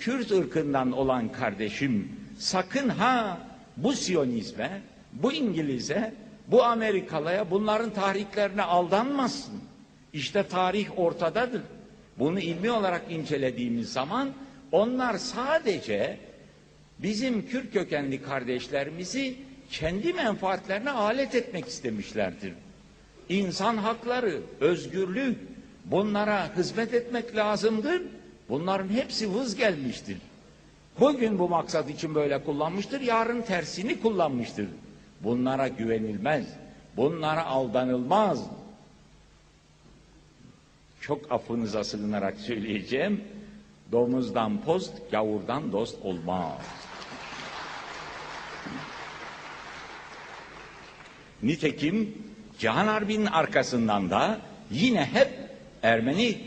Kürt ırkından olan kardeşim sakın ha bu Siyonizme, bu İngiliz'e, bu Amerikalıya bunların tahriklerine aldanmasın. İşte tarih ortadadır. Bunu ilmi olarak incelediğimiz zaman onlar sadece bizim Kürt kökenli kardeşlerimizi kendi menfaatlerine alet etmek istemişlerdir. İnsan hakları, özgürlük bunlara hizmet etmek lazımdır. Bunların hepsi vız gelmiştir. Bugün bu maksat için böyle kullanmıştır, yarın tersini kullanmıştır. Bunlara güvenilmez, bunlara aldanılmaz. Çok affınıza sığınarak söyleyeceğim. Domuzdan post, gavurdan dost olmaz. Nitekim Cihan Harbi'nin arkasından da yine hep Ermeni,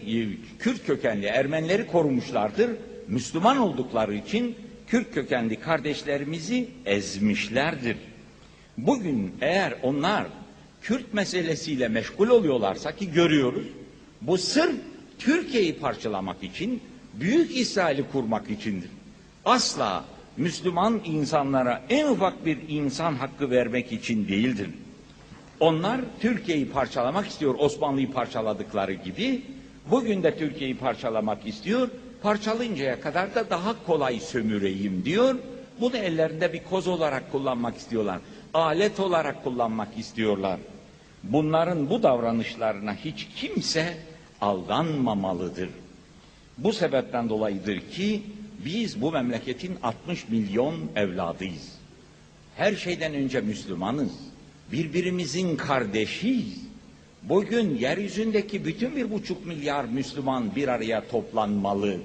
Kürt kökenli Ermenileri korumuşlardır. Müslüman oldukları için Kürt kökenli kardeşlerimizi ezmişlerdir. Bugün eğer onlar Kürt meselesiyle meşgul oluyorlarsa ki görüyoruz, bu sırf Türkiye'yi parçalamak için, Büyük İsrail'i kurmak içindir. Asla Müslüman insanlara en ufak bir insan hakkı vermek için değildir. Onlar Türkiye'yi parçalamak istiyor Osmanlı'yı parçaladıkları gibi. Bugün de Türkiye'yi parçalamak istiyor. Parçalayıncaya kadar da daha kolay sömüreyim diyor. Bunu ellerinde bir koz olarak kullanmak istiyorlar. Alet olarak kullanmak istiyorlar. Bunların bu davranışlarına hiç kimse aldanmamalıdır. Bu sebepten dolayıdır ki biz bu memleketin 60 milyon evladıyız. Her şeyden önce Müslümanız. Birbirimizin kardeşiyiz. Bugün yeryüzündeki bütün bir buçuk milyar Müslüman bir araya toplanmalı.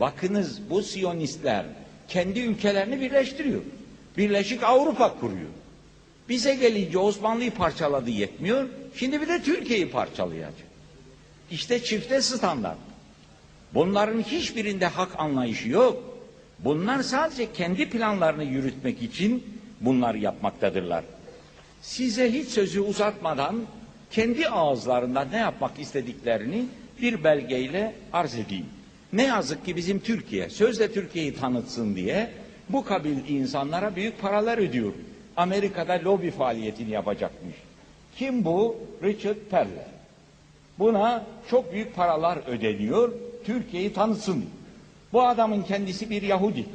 Bakınız bu Siyonistler kendi ülkelerini birleştiriyor. Birleşik Avrupa kuruyor. Bize gelince Osmanlı'yı parçaladı yetmiyor. Şimdi bir de Türkiye'yi parçalayacak. İşte çifte standart. Bunların hiçbirinde hak anlayışı yok. Bunlar sadece kendi planlarını yürütmek için bunlar yapmaktadırlar. Size hiç sözü uzatmadan kendi ağızlarından ne yapmak istediklerini bir belgeyle arz edeyim. Ne yazık ki bizim Türkiye sözde Türkiye'yi tanıtsın diye bu kabil insanlara büyük paralar ödüyor. Amerika'da lobi faaliyetini yapacakmış. Kim bu? Richard Perle. Buna çok büyük paralar ödeniyor. Türkiye'yi tanıtsın. Bu adamın kendisi bir Yahudi.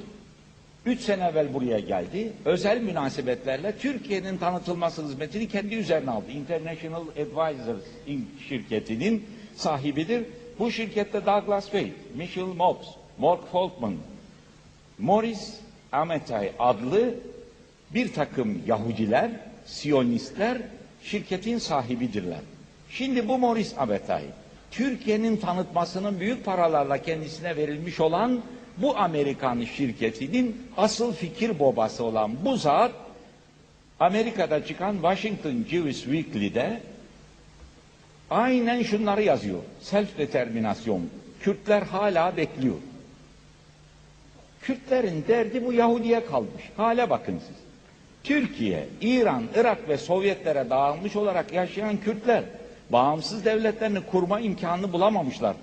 Üç sene evvel buraya geldi. Özel münasebetlerle Türkiye'nin tanıtılması hizmetini kendi üzerine aldı. International Advisors şirketinin sahibidir. Bu şirkette Douglas Wade, Michel Mobs, Mark Folkman, Morris Ametay adlı bir takım Yahudiler, Siyonistler şirketin sahibidirler. Şimdi bu Morris Ametay, Türkiye'nin tanıtmasının büyük paralarla kendisine verilmiş olan bu Amerikan şirketinin asıl fikir babası olan bu zat Amerika'da çıkan Washington Jewish Weekly'de aynen şunları yazıyor. Self determinasyon. Kürtler hala bekliyor. Kürtlerin derdi bu Yahudi'ye kalmış. Hale bakın siz. Türkiye, İran, Irak ve Sovyetlere dağılmış olarak yaşayan Kürtler bağımsız devletlerini kurma imkanını bulamamışlar.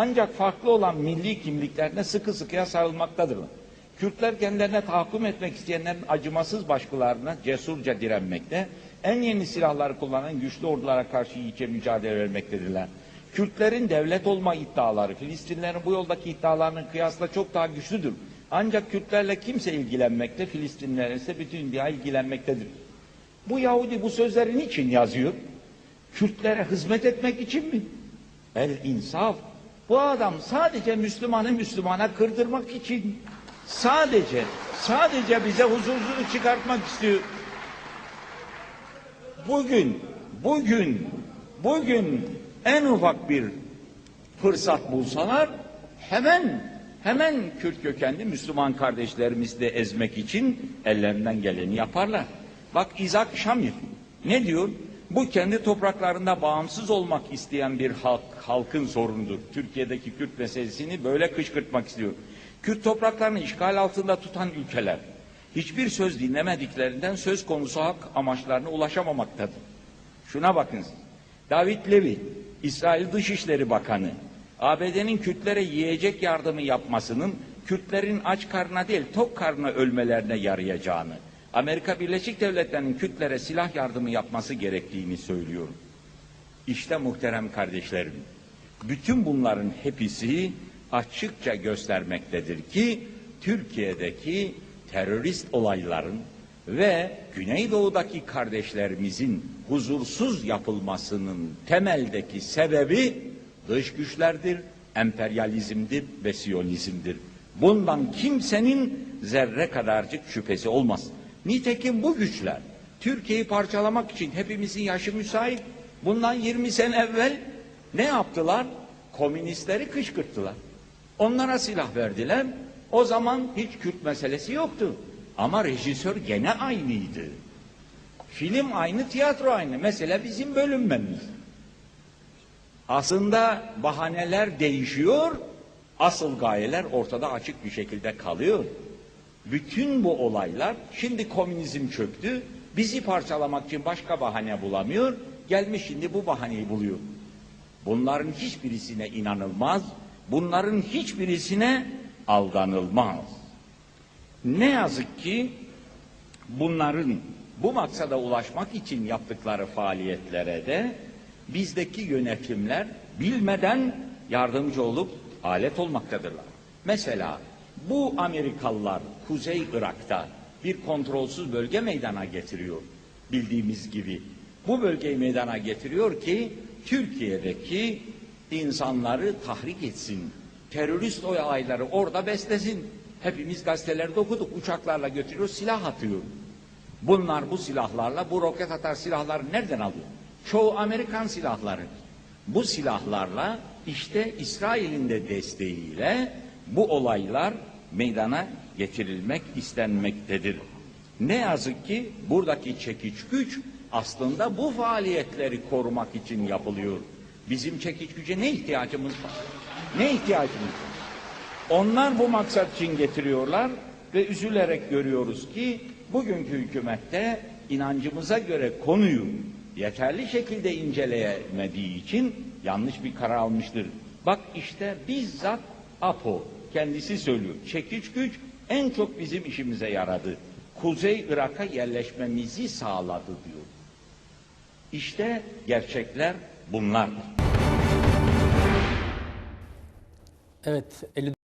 Ancak farklı olan milli kimliklerine sıkı sıkıya sarılmaktadırlar. Kürtler kendilerine tahakküm etmek isteyenlerin acımasız başkalarına cesurca direnmekte, en yeni silahları kullanan güçlü ordulara karşı iyice mücadele vermektedirler. Kürtlerin devlet olma iddiaları, Filistinlerin bu yoldaki iddialarının kıyasla çok daha güçlüdür. Ancak Kürtlerle kimse ilgilenmekte, Filistinler ise bütün dünya ilgilenmektedir. Bu Yahudi bu sözleri niçin yazıyor? Kürtlere hizmet etmek için mi? El insaf. Bu adam sadece Müslümanı Müslümana kırdırmak için sadece sadece bize huzursuzluk çıkartmak istiyor. Bugün bugün bugün en ufak bir fırsat bulsalar hemen hemen Kürt kökenli Müslüman kardeşlerimizi de ezmek için ellerinden geleni yaparlar. Bak İzak Şamir ne diyor? Bu kendi topraklarında bağımsız olmak isteyen bir halk, halkın sorunudur. Türkiye'deki Kürt meselesini böyle kışkırtmak istiyor. Kürt topraklarını işgal altında tutan ülkeler hiçbir söz dinlemediklerinden söz konusu hak amaçlarına ulaşamamaktadır. Şuna bakın. David Levy, İsrail Dışişleri Bakanı, ABD'nin Kürtlere yiyecek yardımı yapmasının Kürtlerin aç karnına değil tok karnına ölmelerine yarayacağını, Amerika Birleşik Devletleri'nin Kürtlere silah yardımı yapması gerektiğini söylüyorum. İşte muhterem kardeşlerim, bütün bunların hepsi açıkça göstermektedir ki Türkiye'deki terörist olayların ve Güneydoğu'daki kardeşlerimizin huzursuz yapılmasının temeldeki sebebi dış güçlerdir, emperyalizmdir ve siyonizmdir. Bundan kimsenin zerre kadarcık şüphesi olmaz. Nitekim bu güçler Türkiye'yi parçalamak için hepimizin yaşı müsait. Bundan 20 sene evvel ne yaptılar? Komünistleri kışkırttılar. Onlara silah verdiler. O zaman hiç Kürt meselesi yoktu. Ama rejisör gene aynıydı. Film aynı, tiyatro aynı. Mesele bizim bölünmemiz. Aslında bahaneler değişiyor, asıl gayeler ortada açık bir şekilde kalıyor. Bütün bu olaylar, şimdi komünizm çöktü, bizi parçalamak için başka bahane bulamıyor, gelmiş şimdi bu bahaneyi buluyor. Bunların hiçbirisine inanılmaz, bunların hiçbirisine aldanılmaz. Ne yazık ki bunların bu maksada ulaşmak için yaptıkları faaliyetlere de bizdeki yönetimler bilmeden yardımcı olup alet olmaktadırlar. Mesela bu Amerikalılar Kuzey Irak'ta bir kontrolsüz bölge meydana getiriyor bildiğimiz gibi. Bu bölgeyi meydana getiriyor ki Türkiye'deki insanları tahrik etsin. Terörist olayları orada beslesin. Hepimiz gazetelerde okuduk. Uçaklarla götürüyor, silah atıyor. Bunlar bu silahlarla, bu roket atar silahları nereden alıyor? Çoğu Amerikan silahları. Bu silahlarla işte İsrail'in de desteğiyle bu olaylar meydana getirilmek istenmektedir. Ne yazık ki buradaki çekiç güç aslında bu faaliyetleri korumak için yapılıyor. Bizim çekiç güce ne ihtiyacımız var? Ne ihtiyacımız var? Onlar bu maksat için getiriyorlar ve üzülerek görüyoruz ki bugünkü hükümette inancımıza göre konuyu yeterli şekilde inceleyemediği için yanlış bir karar almıştır. Bak işte bizzat APO kendisi söylüyor. Çekiç güç en çok bizim işimize yaradı. Kuzey Irak'a yerleşmemizi sağladı diyor. İşte gerçekler bunlardır. Evet, 50